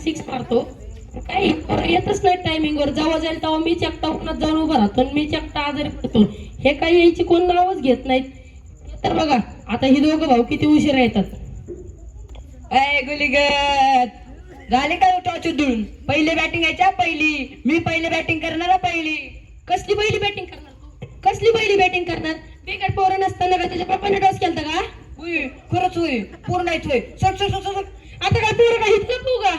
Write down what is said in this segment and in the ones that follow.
Six मारतो काही येतच नाही टायमिंगवर जेव्हा जाईल तेव्हा मीच एकटा उन्हात जाऊन उभा राहतो मी मीच एकटा आजारी पडतो. हे काही यायची कोण नावच घेत नाहीत. तर बघा आता ही दोघं भाऊ किती उशिरा येतात. अय गुलीगत. झाले का टॉच उधळून? पहिले बॅटिंग यायच्या पहिली. मी पहिले बॅटिंग करणार पहिली. कसली पहिली बॅटिंग करणार कसली पहिली बॅटिंग करणार? बिकट पोरं नसताना का त्याच्या पप्पाने टॉस केलता का? होय खरंच होय पूर्ण आहेच होय. सक सक सक आता काय पोरं नाही इतकं तू का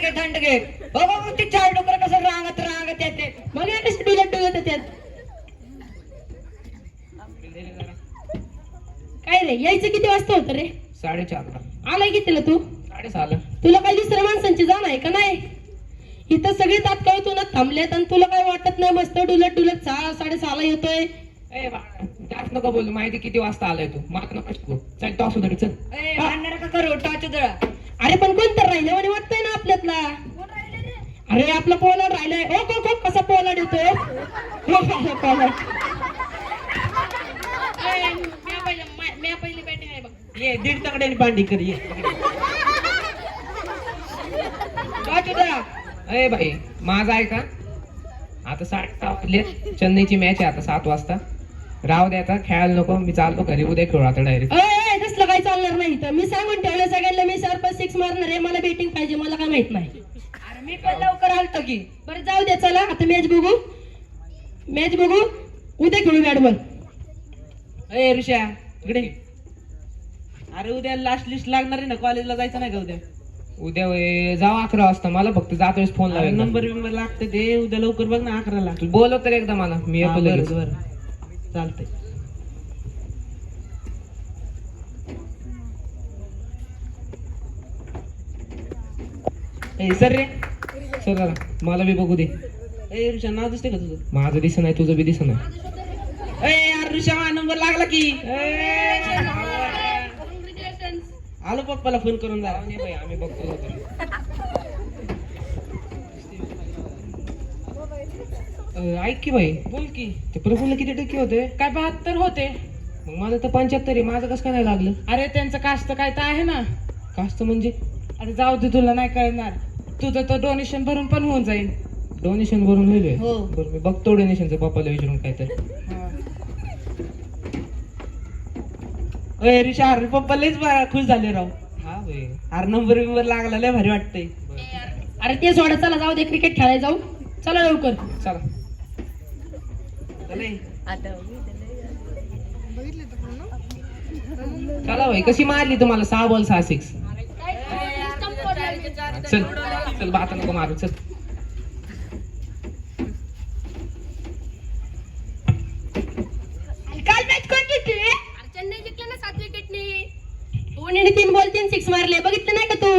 घे थंड घे बाबा ते चार डोकर कसं रांगत रांगत येते. मग या कशी डुलत डुलत त्यात. काय रे यायचं किती वाजता होतं रे? साडेचारला आलाय कितीला तू? साडेसहाला तुला काही दुसऱ्या माणसांची जाण आहे का नाही? इथं सगळे तात्काळ तुला थांबलेत आणि तुला काय वाटत नाही मस्त डुलत डुलत सहा साडेसहाला येतोय? ए बाळा, जास्त नको बोलू. माहिती किती वाजता आलाय तू? माग नको शिकू चल टॉस उधळ चल. ए भांडणार का करू टॉच उधळा अरे पण कोण तर राहिलं? म्हणे ना अरे आपला पोलाड राहिलाय. ओ को को कसा पोलाड येतोय? हो, हो, हो, पोलाड. ए, म्या पहिलं- म्या- म्या पहिली बॅटिंग आहे बघ. ये दीड तगड्याने बांडी कर ये. ए भाई माझा आहे का? आता सहा वाजले चेन्नईची मॅच आहे आता सात वाजता. राहू द्या आता खेळायला नको. मी चालतो घरी. उद्या खेळू आता डायरेक्ट काही चालणार नाही तर मी सांगून ठेवलं सगळ्यांना मी चार पाच सिक्स मारणार आहे मला बॅटिंग पाहिजे मला काय माहीत नाही. अरे मी पण लवकर आलतो की. बरं जाऊ द्या चला आता मॅच बघू. मॅच बघू. उद्या खेळू बॅट बॉल ए ऋषा इकडे. अरे उद्या लास्ट लिस्ट लागणार आहे ना कॉलेजला जायचं नाही का उद्या? उद्या ए, जाऊ अकरा वाजता मला फक्त जात वेळेस फोन अरे लावेल नंबर बिंबर लागते ते उद्या लवकर बघ ना अकराला. बोलव तर एकदा मला मी हा, येतो बरं, लगेच. बरं. चालतंय. ए सर रे. चल जरा, मला बी बघू दे. ए ऋषा नाव दिसते का तुझं? माझं दिसत नाही तुझं बी दिसत नाही. ए यार ऋषा नंबर लागला की. आलो पप्पाला फोन करून जा आम्ही बघतो ऐक की भाई बोल की. ते प्रफुल्ल किती टक्के होते? काय बहात्तर होते. मग माझं तर पंच्याहत्तर आहे माझं कसं काय नाही लागलं? अरे त्यांचं कास्ट काय तर आहे ना. कास्त म्हणजे? अरे जाऊ दे तुला नाही कळणार. तुझं तर डोनेशन भरून पण होऊन जाईल. डोनेशन भरून होईल हो. बरं मी बघतो डोनेशनचं पप्पाला विचारून काय तर अरे अरे पप्पा लयच बा- खुश झाले राव. हा अरे नंबर बिंबर लागला लय भारी वाटतंय. अरे ते सोडा चला जाऊ दे क्रिकेट खेळायला जाऊ. चला लवकर. चला. चला. चला भाई कशी मारली तुम्हाला? सहा बॉल सहा सिक्स चल चल बाता नको मारू चल. काल मॅच कोण जिंकली? चेन्नई जिंकले ना सात विकेटने धोनीने तीन बॉल तीन सिक्स मारले. बघितलं नाही का तू?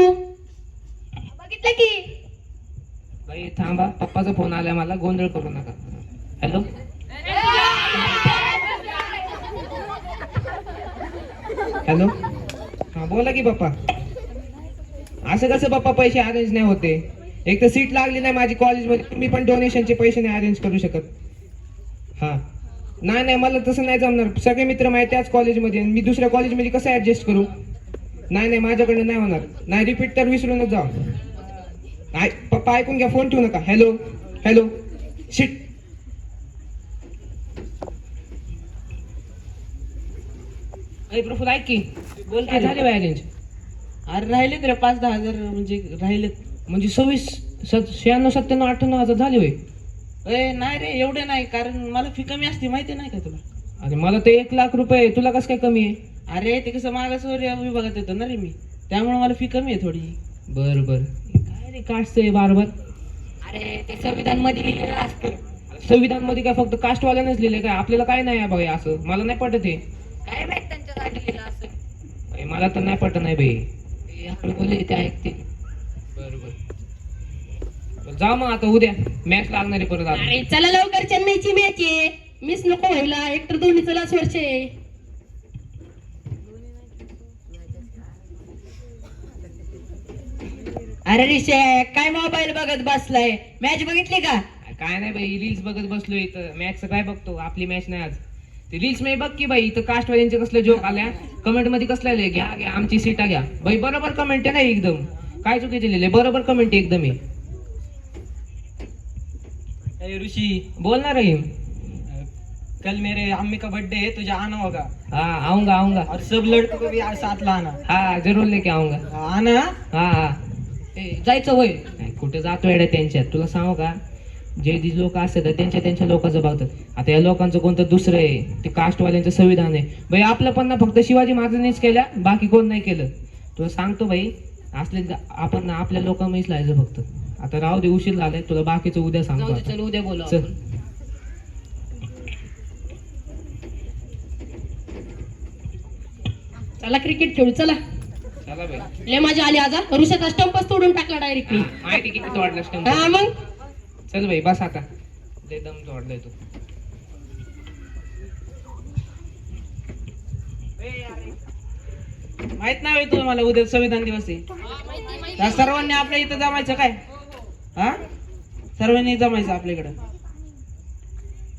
बघितलं की? भाई थांबा. पप्पाचा फोन आलाय मला. गोंधळ करू नका. हॅलो हॅलो हा बोला की पप्पा. असं कसं पप्पा पैसे अरेंज नाही होते? एक तर सीट लागली नाही माझी कॉलेजमध्ये मी पण डोनेशनचे पैसे नाही अरेंज करू शकत. हां. नाही नाही मला तसं नाही जमणार. सगळे मित्र माझे त्याच कॉलेजमध्ये मी दुसऱ्या कॉलेजमध्ये कसं ऍडजस्ट करू? नाही नाही माझ्याकडनं नाही होणार. नाही रिपीट तर विसरूनच जा आय पप्पा ऐकून घ्या फोन ठेवू नका. हॅलो हॅलो शिट अरे प्रफुल ऐक की. बोल काय की झाले बाय अरेंज अरे राहिलेत रे पाच दहा हजार म्हणजे राहिलेत म्हणजे सव्वीस सत शहाण्णव सत्त्याण्णव अठ्ठ्याण्णव हजार झाले होय. ए नाही रे एवढे नाही कारण मला फी कमी असते माहिती नाही का तुला? अरे मला तर एक लाख रुपये आहे. तुला कसं काय कमी आहे? अरे ते कसं मागासवर्य विभागात येतो ना रे मी. त्यामुळे मला फी कमी आहे थोडी. बर बर. काय रे कास्टचं आहे बार बार अरे ते संविधानमध्ये लिहिलेलं असतं. संविधानमध्ये काय फक्त कास्टवाल्यानेच लिहिले काय? आपल्याला काय नाही आहे भाई असं? मला नाही पटत हे. काय माहीत त्यांच्यासाठी लिहिलं असं? मला तर नाही पटत नाही भाई ते आपण बोलले ते ऐकते. बर बर जा मग आता उद्या. मॅच लागणार आहे परत आता. अरे चला लवकर चेन्नईची मॅच आहे. मिस नको व्हायला. एकतर दोन्ही चला वर्ष आहे. अरे ऋषे काय मोबाईल बघत बसलाय? मॅच बघितली का? काय नाही बाई रील्स बघत बसलोय मॅच काय बघतो? आपली मॅच नाही आज. ते रील्समध्ये बघ की बाई इथं कास्टवाल्यांचे कसले जोक आल्या कमेंटमध्ये कसल्या आले घ्या घ्या आमची सीटा घ्या. बाई बरोबर कमेंट आहे ना एकदम. काय चुकीचे लिहिले? बरोबर कमेंट एकदम ए ऋषि. बोल ना रहीम. कल मेरे अम्मी का बर्थडे है तुझे आना होगा. हाँ आऊंगा आऊंगा. और सब लड़कों को भी साथ लाना. हा जरूर लेके आऊंगा. आना? हा हा. ए, जायचं होय. नाही, कुठे जातो येड्या त्यांच्यात? तुला सांगू का? जे जे लोक असतात त्यांच्या त्यांच्या लोकांचं बघतात. आता या लोकांचं कोणतं दुसरं आहे ते कास्टवाल्यांचं संविधान आहे. बाई आपलं पण ना फक्त शिवाजी महाराजांनीच केल्या बाकी कोण नाही केलं. तुला सांगतो बाई असले आपण ना आपल्या लोकांमध्येच लायचं फक्त. आता राहू दे उशीर झालाय तुला बाकीचं उद्या सांगतो. चल उद्या बोलू चल. क्रिकेट खेळू चला. ले मजा आली आज. ऋषाचा स्टंपच तोडून टाकला डायरेक्ट मी माहिती किती तोडला मग? चल भाई बस आता. दे दम तोडलाय तू. माहीत नाही तू तुम्हाला उद्या संविधान दिवस आहे. सर्वांनी आपल्या इथं जमायचं काय? हा? सर्वांनी जमायचं आपल्याकडं.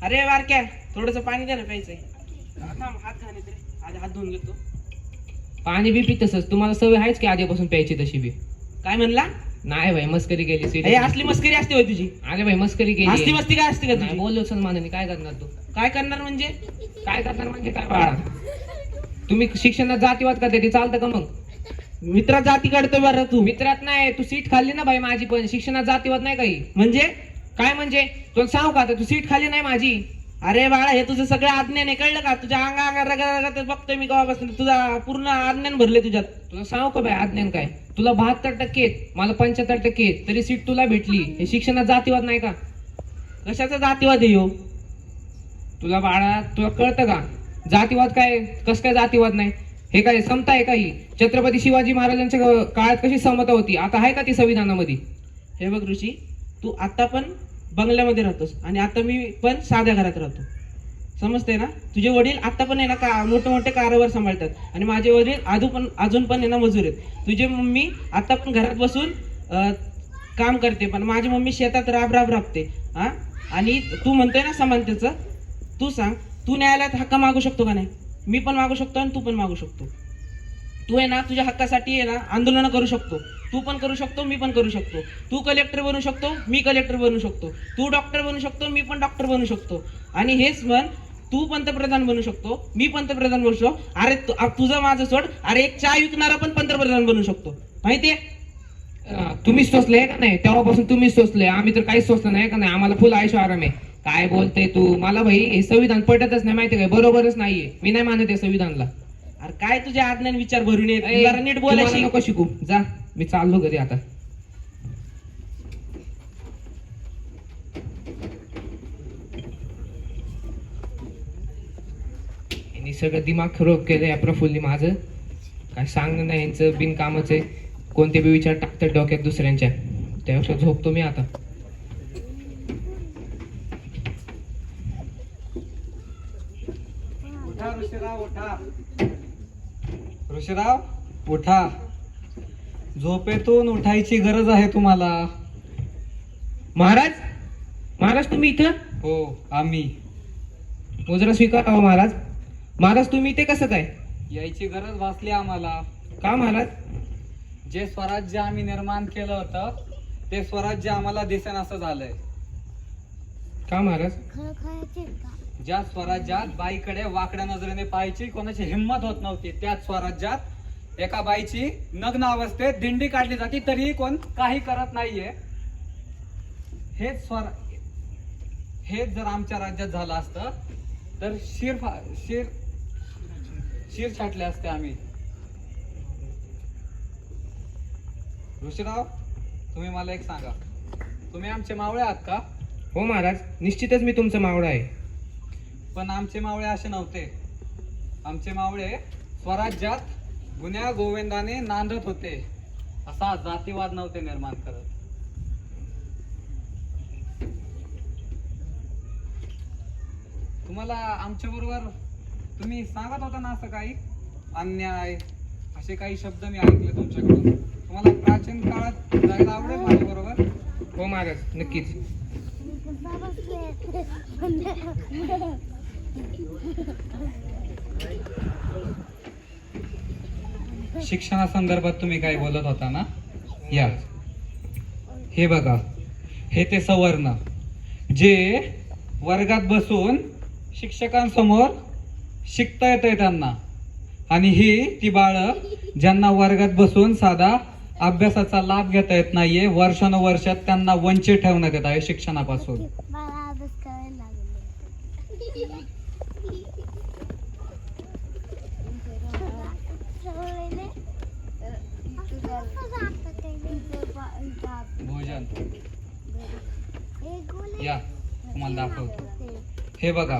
अरे बारक्या थोडस पाणी द्या ना प्यायचंय. हात घाण आधी हात धुवून घेतो पाणी बी पित तसंच. तुम्हाला सवय आहेच की आधीपासून प्यायची तशी बी. काय म्हणला? नाही भाई मस्करी केली. असली मस्करी असते होय तुझी. अरे भाई मस्करी असली केली मस्ती काय असते का नाही तुझी? बोललो सन्मानाने काय करणार तू? काय करणार म्हणजे? काय करणार म्हणजे काय बाळा? तुम्ही शिक्षणात जातीवाद करते ते चालतं का मग? मित्रा जाती काढतो बरं तू. मित्रात नाही तू सीट खाल्ली ना भाई माझी पण. शिक्षणात जातीवाद नाही काही. म्हणजे? काय म्हणजे? तुला सांगू का आता? तू सीट खाल्ली नाही माझी. अरे बाळा हे तुझं सगळं आज्ञान आहे कळलं का? तुझ्या अंगा अंगा रगा रगा ते बघतोय मी केव्हापासून तुझा पूर्ण आज्ञान भरले तुझ्यात. तुला सांगू का बाय आज्ञान काय? तुला बहात्तर टक्के आहेत, मला पंच्याहत्तर टक्के आहेत, तरी सीट तुला भेटली. हे शिक्षणात जातीवाद नाही का? कशाचा जातीवाद आहे तुला बाळा तुला कळतं का? जातीवाद काय? कस काय जातीवाद नाही? हे काय समता आहे का ही? छत्रपती शिवाजी महाराजांच्या काळात कशी समता होती? आता आहे का ती संविधानामध्ये? हे बघ ऋषी तू आता पण बंगल्यामध्ये राहतोस. आणि आता मी पण साध्या घरात राहतो. समजते ना? तुझे वडील आता पण आहे ना का मोठे मोठे कारभार सांभाळतात. आणि माझे वडील अजून पण अजून पण आहे ना मजूर आहेत. तुझे मम्मी आता पण घरात बसून काम करते. पण माझी मम्मी शेतात राब राब राबते. हा? आणि तू म्हणतोय ना समानतेचं. तू सांग तू न्यायालयात हक्क मागू शकतो का नाही? मी पण मागू शकतो आणि तू पण मागू शकतो. तू आहे ना तुझ्या हक्कासाठी आहे ना आंदोलनं करू शकतो. तू पण करू शकतो मी पण करू शकतो. तू कलेक्टर बनू शकतो मी कलेक्टर बनू शकतो. तू डॉक्टर बनू शकतो मी पण डॉक्टर बनू शकतो. आणि हेच म्हण तू पंतप्रधान बनू शकतो मी पंतप्रधान बनू शकतो. अरे तुझं माझं सोड. अरे एक चाय विकणारा पण पंतप्रधान बनू शकतो. माहितीये तुम्हीच सोचले का नाही? तेव्हापासून तुम्हीच सोचले आम्ही तर काहीच सोचलं नाही का नाही? आम्हाला फुल आयुष्य आराम आहे. काय बोलते तू? मला भाई हे संविधान पटतच नाही माहिती काय बरोबरच नाहीये. मी नाही मानत या संविधानला. अरे काय तुझ्या आज्ञान विचार भरून येत? नीट बोलायची. नको शिकू. जा. मी चाललो घरी आता. यांनी सगळं दिमाग खरोब केलं या प्रफुल्ली माझं. काय सांगणं नाही यांचं बिनकामाचं आहे. कोणते बी विचार टाकतात डोक्यात दुसऱ्यांच्या. त्यापेक्षा झोपतो मी आता. उठा ऋषीराव उठा. ऋषीराव उठा. झोपेतून उठायची गरज आहे तुम्हाला. महाराज महाराज तुम्ही इथं? हो आम्ही. मुजरा स्वीकारावा महाराज. महाराज तुम्ही इथे कसं काय? यायची गरज भासली आम्हाला. का महाराज? जे स्वराज्य आम्ही निर्माण केलं होतं ते स्वराज्य आम्हाला दिसेन असं झालंय. का महाराज? ज्या स्वराज्यात बाईकडे वाकड्या नजरेने पाहायची कोणाची हिंमत होत नव्हती त्याच स्वराज्यात एका बाईची नग्न अवस्थेत दिंडी काढली जाते तरीही कोण काही करत नाहीये. हेच स्वर हेच जर आमच्या राज्यात झालं असतं तर शिर शिर शिर छाटले असते आम्ही. ऋषीराव तुम्ही मला एक सांगा. तुम्ही आमचे मावळे आहात का? हो महाराज निश्चितच मी तुमचा मावळा आहे. पण आमचे मावळे असे नव्हते. आमचे मावळे स्वराज्यात गुन्ह्या गोविंदाने नांदत होते. असा जातीवाद नव्हते निर्माण करत. तुम्हाला आमच्या बरोबर तुम्ही सांगत होता ना असं काही? अन्याय असे काही शब्द मी ऐकले तुमच्याकडून. तुम्हाला प्राचीन काळात जायला आवडेल माझ्या बरोबर हो महाराज नक्कीच. शिक्षणासंदर्भात तुम्ही काय बोलत होता ना? या. हे बघा. हे ते सवर्ण. जे वर्गात बसून शिक्षकांसमोर शिकता येतंय त्यांना. आणि ही ती बाळं ज्यांना वर्गात बसून साधा अभ्यासाचा लाभ घेता येत नाहीये वर्षानुवर्षात त्यांना वंचित ठेवण्यात येत आहे शिक्षणापासून मला अभ्यास करायला लागले भोजन या तुम्हाला दाखवतो. हे बघा.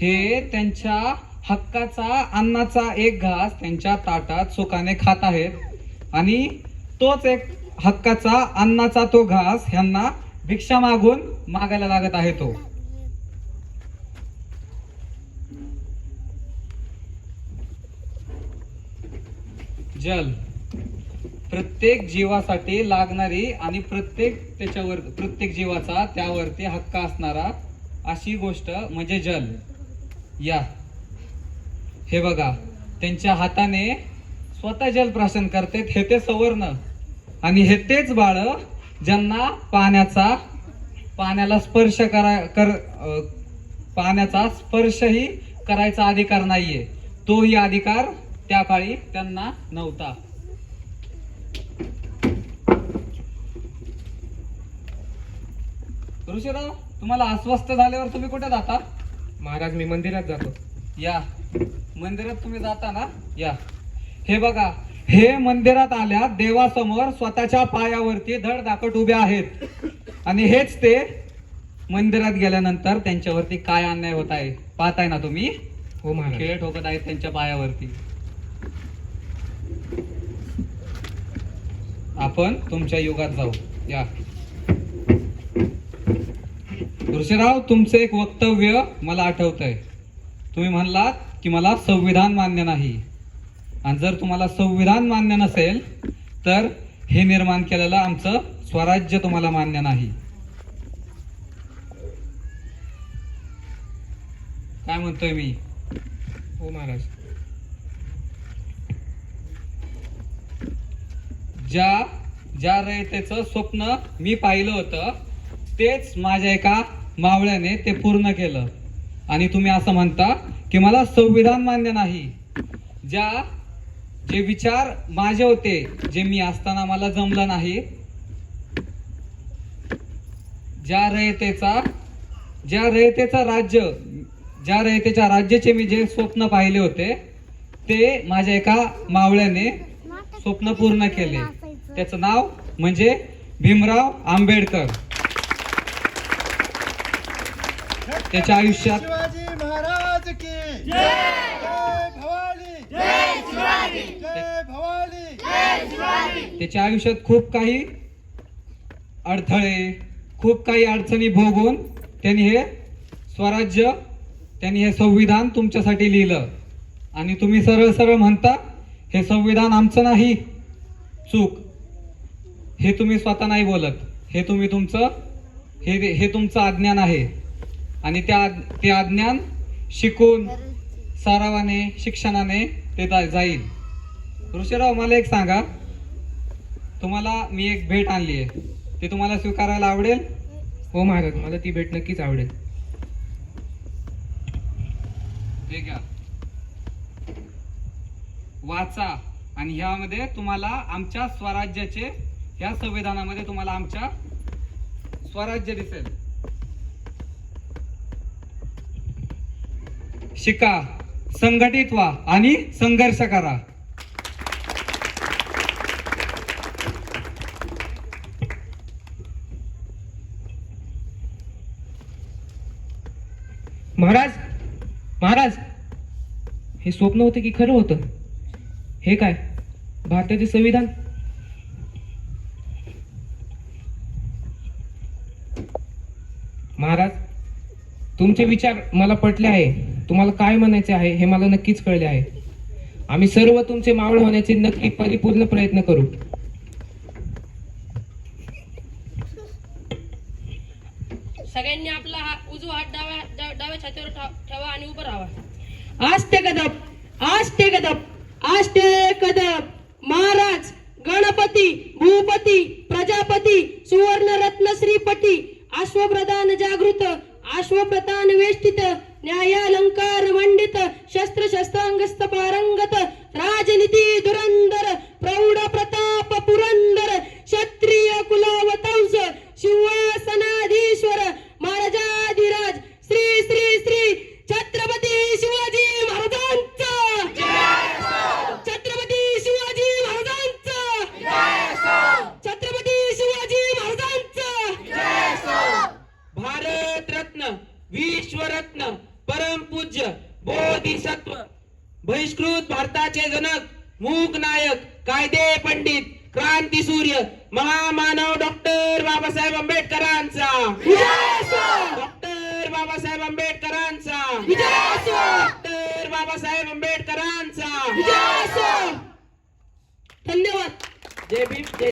हे त्यांच्या हक्काचा अन्नाचा एक घास त्यांच्या ताटात सुखाने खात आहेत. आणि तोच एक हक्काचा अन्नाचा तो घास ह्यांना भिक्षा मागून मागायला लागत आहे तो. जल. प्रत्येक जीवासाठी लागणारी आणि प्रत्येक त्याच्यावर प्रत्येक जीवाचा त्यावरती हक्क असणारा अशी गोष्ट म्हणजे जल. या. हे बघा त्यांच्या हाताने स्वतः जल प्राशन करतात हे ते सवर्ण. आणि हे तेच बाळ ज्यांना पाण्याचा पाण्याला स्पर्श करा कर पाण्याचा स्पर्शही करायचा अधिकार नाहीये. तोही अधिकार त्या काळी त्यांना नव्हता. ऋषीराव तुम्हाला अस्वस्थ झाल्यावर तुम्ही कुठे जाता? महाराज मी मंदिरात जातो. या. मंदिरात तुम्ही जाता ना? या. हे बघा हे मंदिरात आल्या देवासमोर स्वतःच्या पायावरती धड दाखट उभे आहेत. आणि हेच ते मंदिरात गेल्यानंतर त्यांच्यावरती काय अन्याय होत आहे पाहताय ना तुम्ही? हो महाराज. खेळ ठोकत आहेत त्यांच्या पायावरती. आपण तुमच्या युगात जाऊ. या. ऋषीराव तुमचं एक वक्तव्य मला आठवतंय. तुम्ही म्हणलात की मला संविधान मान्य नाही. आणि जर तुम्हाला संविधान मान्य नसेल तर हे निर्माण केलेलं आमचं स्वराज्य तुम्हाला मान्य नाही. काय म्हणतोय मी? हो महाराज. ज्या ज्या रयतेचं स्वप्न मी पाहिलं होतं तेच माझ्या एका मावळ्याने ते पूर्ण केलं. आणि तुम्ही असं म्हणता की मला संविधान मान्य नाही. ज्या जे विचार माझे होते जे मी असताना मला जमलं नाही ज्या रयतेचा ज्या रयतेचा राज्य ज्या रयतेच्या राज्याचे मी जे स्वप्न पाहिले होते ते माझ्या एका मावळ्याने स्वप्न पूर्ण केले. त्याचं नाव म्हणजे भीमराव आंबेडकर. त्याच्या आयुष्यात शिवाजी महाराज की. जय! भवानी. जय शिवाजी. जय भवानी. त्याच्या आयुष्यात खूप काही अडथळे खूप काही अडचणी भोगून त्यांनी हे स्वराज्य त्यांनी हे संविधान तुमच्यासाठी लिहिलं. आणि तुम्ही सरळ सरळ म्हणता हे संविधान आमचं नाही. चूक. हे तुम्ही स्वतः नाही बोलत. हे तुम्ही तुमचं हे हे तुमचं अज्ञान आहे. आणि त्या ते अज्ञान शिकून सरावाने शिक्षणाने ते जाईल. ऋषीराव मला एक सांगा. तुम्हाला मी एक भेट आणली आहे. ती तुम्हाला स्वीकारायला आवडेल? हो महाराज मला ती भेट नक्कीच आवडेल. हे घ्या. वाचा. आणि ह्यामध्ये तुम्हाला आमच्या स्वराज्याचे ह्या संविधानामध्ये तुम्हाला आमच्या स्वराज्य दिसेल. शिका संघटित व्हा आणि संघर्ष करा. महाराज महाराज हे स्वप्न होते की खरं होतं? हे काय भारताचे संविधान? महाराज तुमचे विचार मला पटले आहे. तुम्हाला काय म्हणायचे आहे हे मला नक्कीच कळले आहे. आम्ही सर्व तुमचे मावळ होण्याचे नक्की परिपूर्ण प्रयत्न करू. सगळ्यांनी आपला हा उजवा हात डाव्या डाव्या छातीवर ठेवा आणि उभं राहा. आस्ते कदप आस्ते कदप आस्ते कदप महाराज गणपती विश्वरत्न परमपूज्य बोधिसत्व बहिष्कृत भारताचे जनक मूक नायक कायदे पंडित क्रांती सूर्य महामानव डॉक्टर बाबासाहेब आंबेडकरांचा. डॉक्टर बाबासाहेब आंबेडकरांचा. डॉक्टर बाबासाहेब आंबेडकरांचा. धन्यवाद. जय भीम जय